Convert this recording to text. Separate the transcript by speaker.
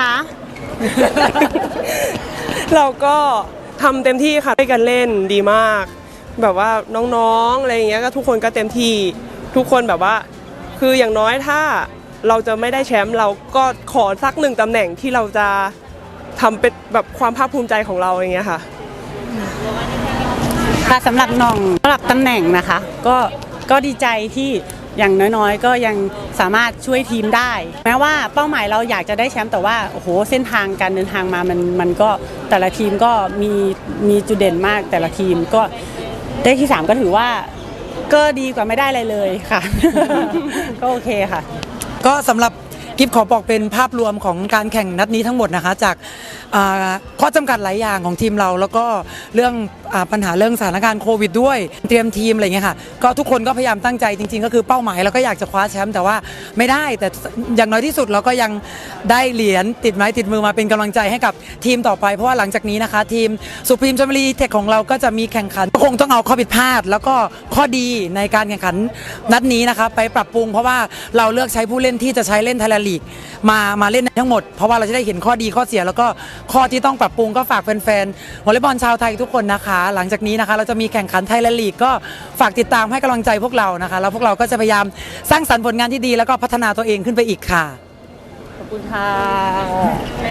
Speaker 1: คะ
Speaker 2: เราก็ทำเต็มที่ค่ะด้วยกันเล่นดีมาก แบบว่าน้องๆอะไรอย่างเงี้ยก็ทุกคนก็เต็มที่ทุกคนแบบว่า คืออย่างน้อยถ้าเราจะไม่ได้แชมป์เราก็ขอสักหนึ่งตำแหน่งที่เราจะทำเป็นแบบความภาคภูมิใจของเราอย่างเงี้ยค่ะ
Speaker 1: ค่ะสำหรับน้องสำหรับตำแหน่งนะคะ ก็ ก็ดีใจที่อย่างน้อยๆ ก็ยังสามารถช่วยทีมได้ แม้ว่าเป้าหมายเราอยากจะได้แชมป์แต่ว่าโอ้โหเส้นทางการเดินทางมามันมันก็แต่ละทีมก็มีมีจุดเด่นมากแต่ละทีมก็ได้ที่ 3 ก็ถือว่าก็ดีกว่าไม่ได้อะไรเลยค่ะ ก็โอเคค่ะ
Speaker 3: ก็สำหรับ กิฟขอบอกเป็นภาพรวมของการแข่งนัดนี้ทั้งหมดนะคะ จากข้อจำกัดหลายอย่างของทีมเรา แล้วก็เรื่องอปัญหาเรื่องสถานการณ์โควิดด้วยเตรียมทีมอะไรเงี้ยค่ะก็ทุกคนก็พยายามตั้งใจจริง ๆ ก็คือเป้าหมายเราก็อยากจะคว้าแชมป์แต่ว่าไม่ได้แต่อย่างน้อยที่สุดเราก็ยังได้เหรียญติดไม้ติดมือมาเป็นกำลังใจให้กับทีมต่อไปเพราะว่าหลังจากนี้นะคะ ทีมสุพรีมชมบุรีเทคของเราก็จะมีแข่งขันก็คงต้องเอาข้อผิดพลาด แล้วก็ข้อดีในการแข่งขันนัดนี้นะคะไปปรับปรุงเพราะว่าเราเลือกใช้ผู้เล่นที่จะใช้เล่นไทยแลนด์ลีก มามาเล่นทั้งหมด เพราะว่าเราจะได้เห็นข้อดีข้อเสีย แล้วก็ข้อที่ต้องปรับปรุงก็ฝากแฟนๆวอลเลย์บอลชาวไทยทุกคนนะคะ หลังจากนี้นะคะ เราจะมีแข่งขันไทยแลนด์ลีกก็ฝากติดตามให้กำลังใจพวกเรานะคะ แล้วพวกเราก็จะพยายามสร้างสรรค์ผลงานที่ดี แล้วก็พัฒนาตัวเองขึ้นไปอีกค่ะ
Speaker 1: ขอบคุณค่ะ